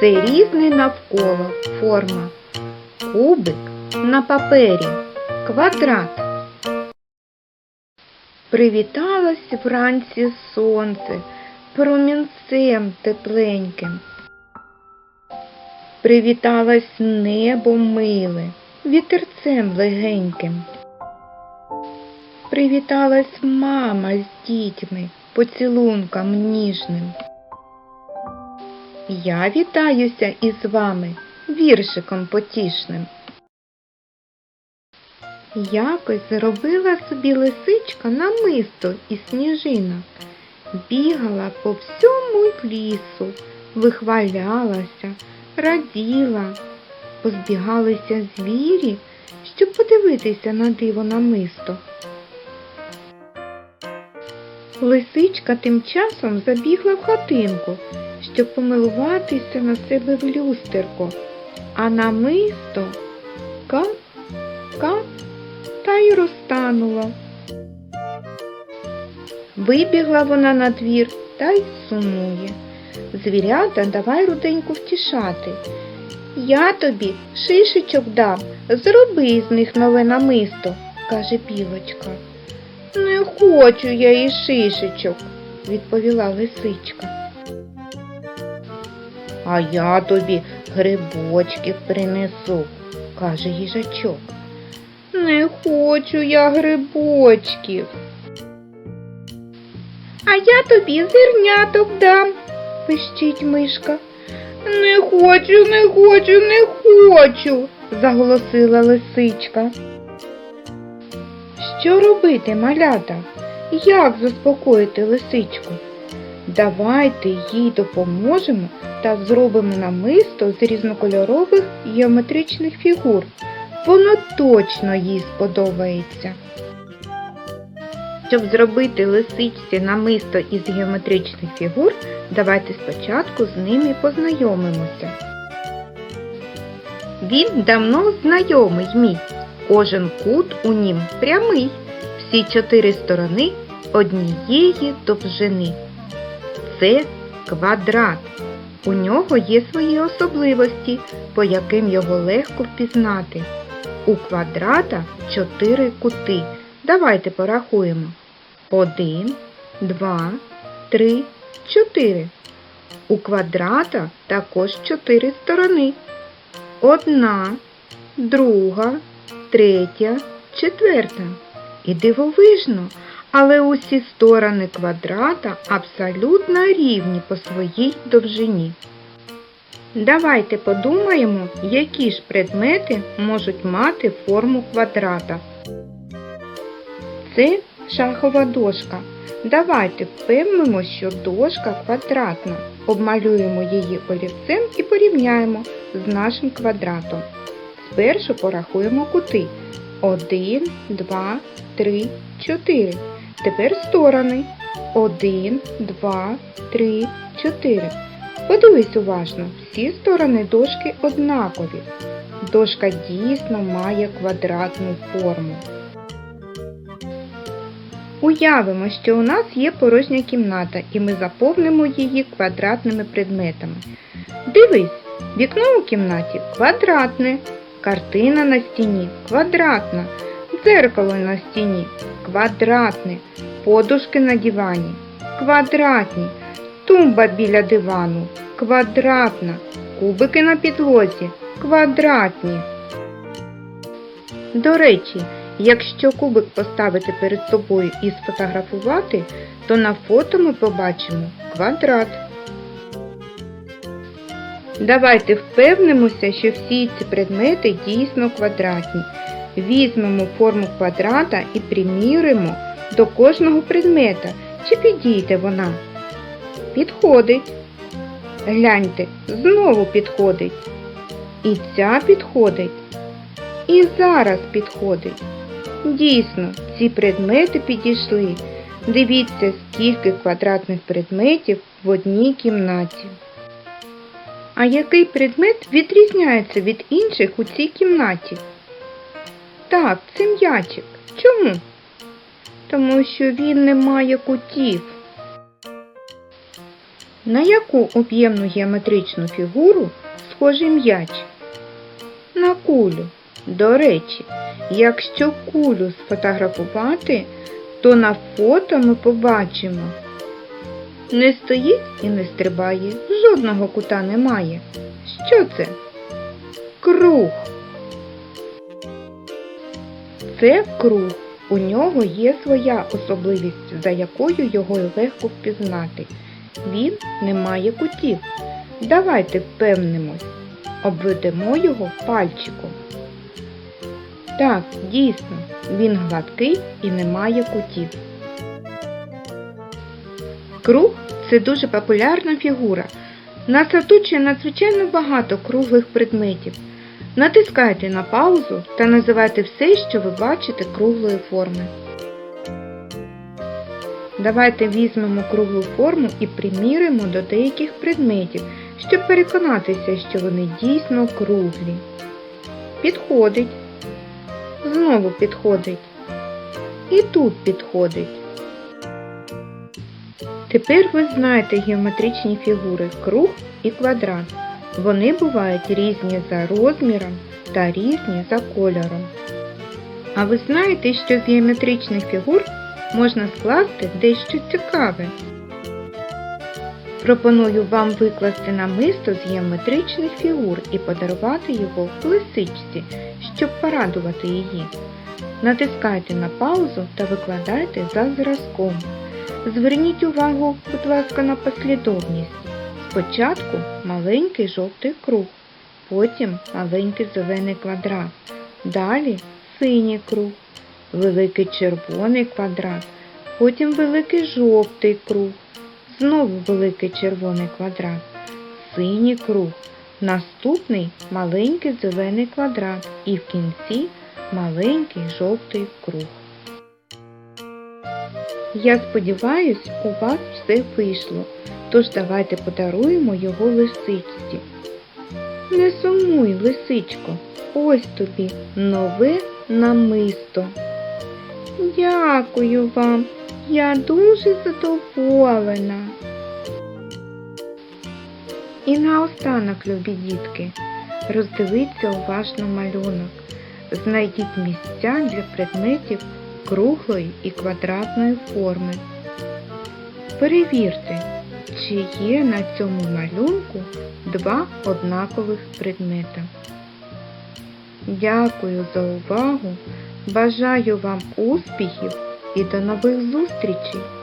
Все різне навколо форма. Кубик на папері. Квадрат. Привіталось вранці сонце промінцем тепленьким. Привіталось небо миле, вітерцем легеньким. Привіталась мама з дітьми поцілунком ніжним. Я вітаюся із вами віршиком потішним. Якось зробила собі лисичка намисто із сніжинок, бігала по всьому лісу, вихвалялася, раділа. Позбігалися звірі, щоб подивитися на диво намисто. Лисичка тим часом забігла в хатинку, щоб помилуватися на себе в люстерко, а намисто кап, кап та й розтануло. Вибігла вона на двір та й сумує. Звірята давай руденьку втішати. Я тобі шишечок дам, зроби з них нове намисто, каже білочка. Не хочу я і шишечок, відповіла лисичка. А я тобі грибочків принесу, каже їжачок. Не хочу я грибочків. А я тобі зерняток дам, пищить мишка. Не хочу, не хочу, не хочу, заголосила лисичка. Що робити, малята? Як заспокоїти лисичку? Давайте їй допоможемо та зробимо намисто з різнокольорових геометричних фігур. Воно точно їй сподобається. Щоб зробити лисичці намисто із геометричних фігур, давайте спочатку з ними познайомимося. Він давно знайомий мій. Кожен кут у нім прямий, всі чотири сторони однієї довжини. Це квадрат. У нього є свої особливості, по яким його легко впізнати. У квадрата чотири кути. Давайте порахуємо. Один, два, три, чотири. У квадрата також чотири сторони. Одна, друга, третя, четверта. І дивовижно, але усі сторони квадрата абсолютно рівні по своїй довжині. Давайте подумаємо, які ж предмети можуть мати форму квадрата. Це шахова дошка. Давайте впевнимося, що дошка квадратна. Обмалюємо її олівцем і порівняємо з нашим квадратом. Спершу порахуємо кути. 1, 2, 3, 4. Тепер сторони. 1, 2, 3, 4. Подивись уважно, всі сторони дошки однакові. Дошка дійсно має квадратну форму. Уявимо, що у нас є порожня кімната і ми заповнимо її квадратними предметами. Дивись, вікно у кімнаті квадратне, картина на стіні квадратна, дзеркало на стіні квадратне, подушки на дивані квадратні, тумба біля дивану квадратна, кубики на підлозі квадратні. До речі, якщо кубик поставити перед собою і сфотографувати, то на фото ми побачимо квадрат. Давайте впевнимося, що всі ці предмети дійсно квадратні. Візьмемо форму квадрата і приміримо до кожного предмета, чи підійде вона. Підходить. Гляньте, знову підходить. І ця підходить. І зараз підходить. Дійсно, ці предмети підійшли. Дивіться, скільки квадратних предметів в одній кімнаті. А який предмет відрізняється від інших у цій кімнаті? Так, це м'ячик. Чому? Тому що він не має кутів. На яку об'ємну геометричну фігуру схожий м'яч? На кулю. До речі, якщо кулю сфотографувати, то на фото ми побачимо. Не стоїть і не стрибає, жодного кута немає. Що це? Круг. Це круг. У нього є своя особливість, за якою його легко впізнати. Він не має кутів. Давайте впевнимось, обведемо його пальчиком. Так, дійсно, він гладкий і не має кутів. Круг це дуже популярна фігура. Нас оточує надзвичайно багато круглих предметів. Натискайте на паузу та називайте все, що ви бачите круглої форми. Давайте візьмемо круглу форму і приміримо до деяких предметів, щоб переконатися, що вони дійсно круглі. Підходить. Знову підходить. І тут підходить. Тепер ви знаєте геометричні фігури круг і квадрат. Вони бувають різні за розміром та різні за кольором. А ви знаєте, що з геометричних фігур можна скласти дещо цікаве? Пропоную вам викласти намисто з геометричних фігур і подарувати його в лисичці, щоб порадувати її. Натискайте на паузу та викладайте за зразком. Зверніть увагу, будь ласка, на послідовність. Спочатку маленький жовтий круг, потім маленький зелений квадрат, далі синій круг, великий червоний квадрат, потім великий жовтий круг, знову великий червоний квадрат, синій круг, наступний маленький зелений квадрат і в кінці маленький жовтий круг. Я сподіваюсь, у вас все вийшло, тож давайте подаруємо його лисичці. Не сумуй, лисичко, ось тобі нове намисто. Дякую вам, я дуже задоволена. І наостанок, любі дітки, роздивіться уважно малюнок. Знайдіть місця для предметів круглої і квадратної форми. Перевірте, чи є на цьому малюнку два однакових предмета. Дякую за увагу. Бажаю вам успіхів і до нових зустрічей!